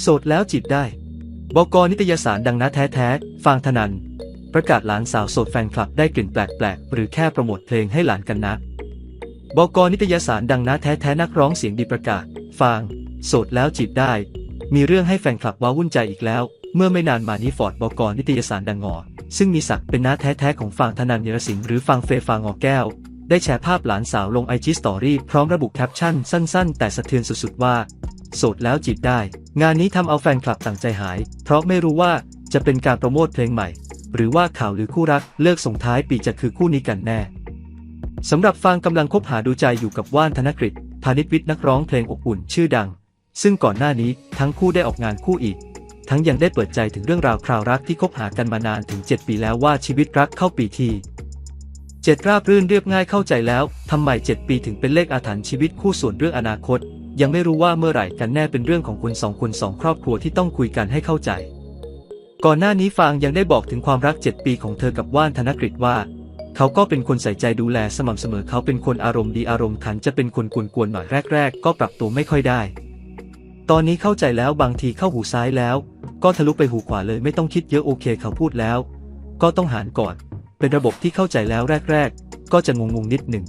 โสดแล้วจีบได้ บกนิตยสารดังนะแท้ๆฟางธนัน ประกาศหลานสาวโสดแฟนคลับได้กลิ่นแปลกๆ หรือแค่โปรโมทเพลงให้หลานกันนะบกนิตยสารดังนะแท้ๆนักร้องเสียงดีประกาศ ฟาง โสดแล้วจีบได้ มีเรื่องให้แฟนคลับว้าวุ่นใจอีกแล้ว เมื่อไม่นานมานี้ฟอร์ดบกนิตยสารดังงอ ซึ่งมีศักดิ์เป็นน้าแท้ๆของฟางธนันเยรสิงห์หรือฟางเฟยฟางงอแก้วได้แชร์ภาพหลานสาวลงไอจีสตอรี่พร้อมระบุแคปชั่นสั้น ๆ แต่สะเทือนสุด ๆ ว่า โสดแล้วจีบได้ งานนี้ทำเอาแฟนคลับต่างใจหาย เพราะไม่รู้ว่าจะเป็นการโปรโมทเพลงใหม่ หรือว่าข่าวหรือคู่รักเลิกส่งท้ายปีจะคือคู่นี้กันแน่สำหรับฟางกำลังคบหาดูใจอยู่กับว่านธนกฤษพาณิชวิทย์นักร้องเพลงอบอุ่นชื่อดัง ซึ่งก่อนหน้านี้ทั้งคู่ได้ออกงานคู่อีก ทั้งยังได้เปิดใจถึงเรื่องราวคราวรักที่คบหากันมานานถึง 7 ปีแล้วว่าชีวิตรักเข้าปีที่เจ็ดราบรื่นเรียบง่ายเข้าใจแล้วทำไม 7 ปีถึงเป็นเลขอาถรรพ์ชีวิตคู่ส่วนเรื่องอนาคต ยังไม่รู้ว่าเมื่อไหร่กันแน่เป็นเรื่องของคุณสองคนสองครอบครัวที่ต้องคุยกันให้เข้าใจ ก่อนหน้านี้ฟางยังได้บอกถึงความรัก 7 ปีของเธอกับว่านธนกฤษว่า เขาก็เป็นคนใส่ใจดูแลสม่ำเสมอเขาเป็นคนอารมณ์ดีอารมณ์ขันจะเป็นคนกวนๆหน่อยแรก ๆ ก็ปรับตัวไม่ค่อยได้ ตอนนี้เข้าใจแล้วบางทีเข้าหูซ้ายแล้ว ก็ทะลุไปหูขวาเลยไม่ต้องคิดเยอะโอเค เขาพูดแล้ว ก็ต้องหารก่อน เป็นระบบที่เข้าใจแล้วแรก ๆ ก็จะงงๆนิดหนึ่ง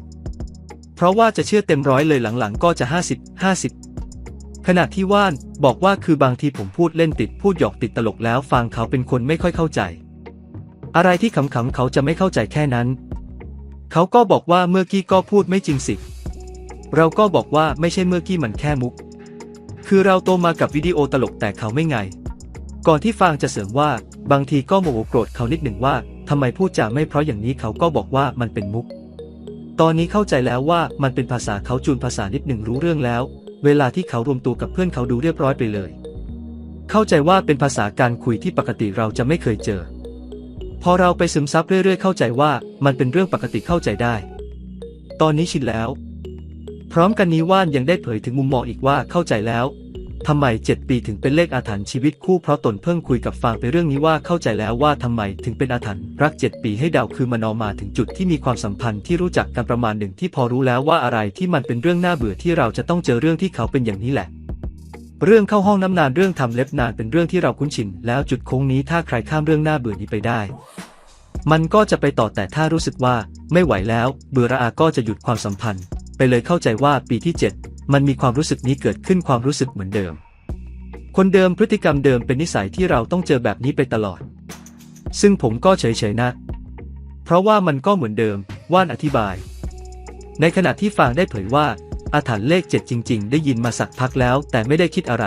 ราะว่าจะเชื่อเต็มร้อยเลยหลังๆ ก็จะ 50 50 ขณะที่ว่านบอกว่าคือบางทีผมพูดเล่นติดพูดหยอกติดตลกแล้วฟังเขาเป็นคนไม่ค่อยเข้าใจ อะไรที่ขำๆเขาจะไม่เข้าใจแค่นั้น เขาก็บอกว่าเมื่อกี้ก็พูดไม่จริงสิ เราก็บอกว่าไม่ใช่เมื่อกี้มันแค่มุก คือเราโตมากับวิดีโอตลกแต่เขาไม่ไง ก่อนที่ฟางจะเสริมว่า บางทีก็โมโหโกรธเขานิดหนึ่งว่าทำไมพูดจาไม่เพราะอย่างนี้เขาก็บอกว่ามันเป็นมุก ตอนนี้เข้าใจแล้วว่ามันเป็นภาษาเขาจูนภาษานิดหนึ่งรู้เรื่องแล้ว เวลาที่เขารวมตัวกับเพื่อนเขาดูเรียบร้อยไปเลย เข้าใจว่าเป็นภาษาการคุยที่ปกติเราจะไม่เคยเจอ พอเราไปซึมซับเรื่อยๆ เข้าใจว่ามันเป็นเรื่องปกติเข้าใจได้ ตอนนี้ชินแล้ว พร้อมกันนี้ว่านยังได้เผยถึงมุมมองอีกว่าเข้าใจแล้ว ทำไม 7 ปีถึงเป็นเลขอาถรรพ์ชีวิตคู่เพราะตนเพิ่งคุยกับฟางไปเรื่องนี้ว่าเข้าใจแล้วว่าทำไมถึงเป็นอาถรรพ์รัก 7 ปีให้เดาคือมานอมาถึงจุดที่มีความสัมพันธ์ที่รู้จักกันประมาณหนึ่งที่พอรู้แล้วว่าอะไรที่มันเป็นเรื่องน่าเบื่อที่เราจะต้องเจอเรื่องที่เขาเป็นอย่างนี้แหละ เรื่องเข้าห้องน้ำนานเรื่องทำเล็บนานเป็นเรื่องที่เราคุ้นชินแล้วจุดโค้งนี้ถ้าใครข้ามเรื่องน่าเบื่อนี้ไปได้ มันก็จะไปต่อแต่ถ้ารู้สึกว่า ไม่ไหวแล้ว เบื่อระอาก็จะหยุดความสัมพันธ์ ไปเลยเข้าใจว่าปีที่ 7 มันมีความรู้สึกนี้เกิดขึ้นความรู้สึกเหมือนเดิม คนเดิมพฤติกรรมเดิมเป็นนิสัยที่เราต้องเจอแบบนี้ไปตลอด ซึ่งผมก็เฉยๆนะ เพราะว่ามันก็เหมือนเดิม ว่านอธิบาย ในขณะที่ฟางได้เผยว่า อาถรรพ์เลข7จริง ๆ ได้ยินมาสักพักแล้ว แต่ไม่ได้คิดอะไร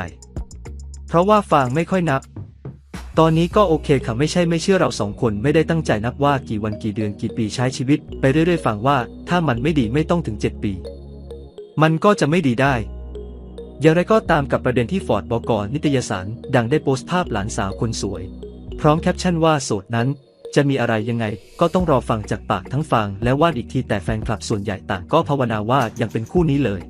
เพราะว่าฟางไม่ค่อยนับ ตอนนี้ก็โอเคค่ะไม่ใช่ไม่เชื่อเราสองคนไม่ได้ตั้งใจนับว่ากี่วันกี่เดือนกี่ปีใช้ชีวิต ไปเรื่อยๆฟังว่า ถ้ามันไม่ดีไม่ต้องถึง 7 ปี มันก็จะไม่ดีได้ อย่างไรก็ตามกับประเด็นที่ฟอร์ดบอกอนิตยสาร ดังได้โพสต์ภาพหลานสาวคนสวย พร้อมแคปชั่นว่าโสดนั้นจะมีอะไรยังไงก็ต้องรอฟังจากปากทั้งฟังและว่าดอีกทีแต่แฟนคลับส่วนใหญ่ต่างก็ภาวนาว่ายังเป็นคู่นี้เลย